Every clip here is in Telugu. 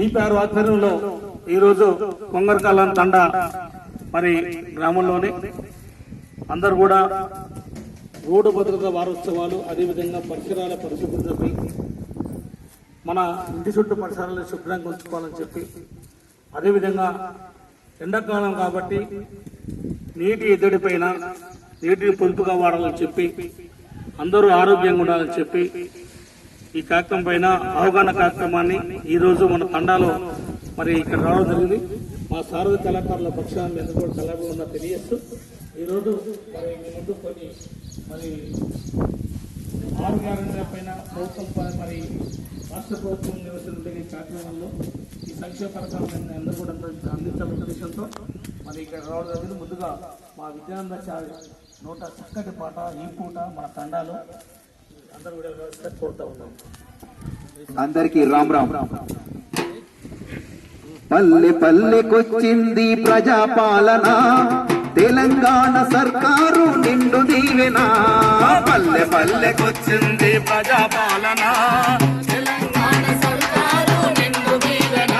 సిపిఆర్ ఆధ్వర్యంలో ఈరోజు కొంగరకాలం తండ మరి గ్రామంలోని అందరు కూడా రోడ్డు భద్రత వారోత్సవాలు అదేవిధంగా పరిసరాల పరిశుభ్రతపై మన ఇంటి చుట్టూ పరిసరాలను శుభ్రంగా ఉంచుకోవాలని చెప్పి అదేవిధంగా ఎండాకాలం కాబట్టి నీటి ఎద్దడి పైన నీటిని పొదుపుగా వాడాలని చెప్పి అందరూ ఆరోగ్యంగా ఉండాలని చెప్పి ఈ కార్యక్రమం పైన అవగాహన కార్యక్రమాన్ని ఈరోజు మన తండాలో మరి ఇక్కడ రావడం జరిగింది. మా సారథ కళాకారుల పక్షాన్ని ఎందుకు కూడా కళాకారులు ఉన్న తెలియజేస్తూ ఈరోజు మరి ముందు కొన్ని మరి ఆరు గ్యారెంటీల పైన ప్రభుత్వం మరి రాష్ట్ర ప్రభుత్వం నిర్వహిస్తున్న ఈ కార్యక్రమంలో ఈ సంక్షేమ పథకాలను అందరూ కూడా అందించాలనే ఉద్దేశంతో మరి ఇక్కడ రావడం జరిగింది. ముందుగా మా విద్యానంద చారి నోట చక్కటి పాట ఈ పూట మన తండాలో అందరికీ రామ్ రామ్. పల్లె పల్లెకొచ్చింది ప్రజాపాలన తెలంగాణ సర్కారు నిండు దీవెనా. పల్లె పల్లెకొచ్చింది ప్రజాపాలన తెలంగాణ సర్కారు నిండు దీవెన.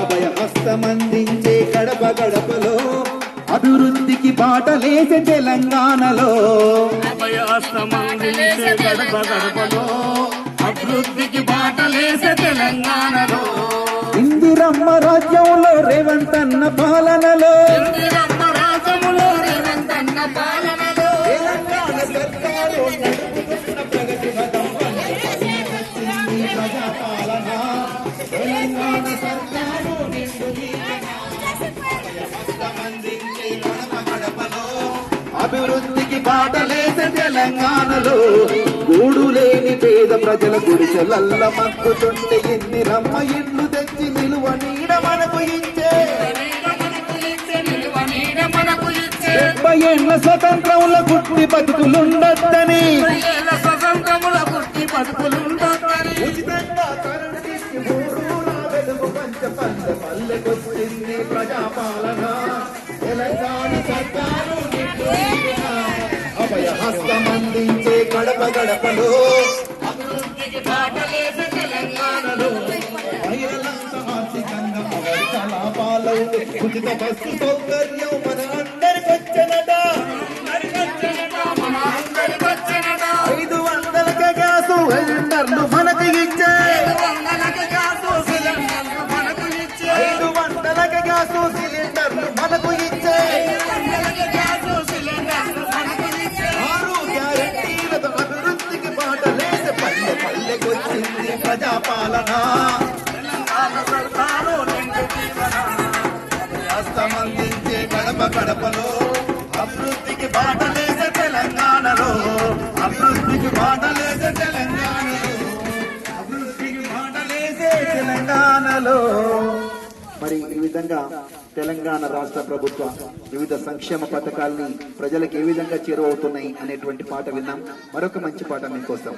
అభయ హస్తమందించే గడప గడపలో అభివృద్ధికి బాటలేసే తెలంగాణలో. అభివృద్ధికి బాటలేసే తెలంగాణలో. ఇందిరమ్మ రాజ్యంలో రేవంత్ అన్న పాలనలో. తెలంగాణ సర్కారు అభివృద్ధికి బాటలేసే తెలంగాణలో గూడు లేని పేద ప్రజల గుడిసెలల్ల మక్కుతుంటే ఎన్ని రమ్మ ఇల్లు తెచ్చి నిలువ నీడ మనకు ఇచ్చే? డెబ్బై ఏళ్ళ స్వతంత్రంలో గుట్టి బతుకులుండొద్దని. స్వతంత్రముల గుట్టి బతుకులుండొద్దని ఉచితంగా కరుణించి ఊరూరా పంచ పల్లె ప్రజాపాలన తెలంగాణ సర్కారు. అభయ గడప గడపలో అభివృద్ధికి బాటలేసే తెలంగాణలో మహిళలంతా ఆర్థికంగా ఉచిత బస్సు సౌకర్యం మన అందరికొచ్చనట మన ప్రజాపాలన తెలంగాణ సర్కారు నిండు దీవెన హస్తమందించే గడప గడపలో అభివృద్ధికి బాట బాటలేసే తెలంగాణలో అభివృద్ధికి బాట బాటలేసే తెలంగాణలో అభివృద్ధికి బాట బాటలేసే తెలంగాణలో. మరి ఈ విధంగా తెలంగాణ రాష్ట్ర ప్రభుత్వం వివిధ సంక్షేమ పథకాలని ప్రజలకు ఏ విధంగా చేరువవుతున్నాయి అనేటువంటి పాట విన్నాం. మరొక మంచి పాట మీకోసం.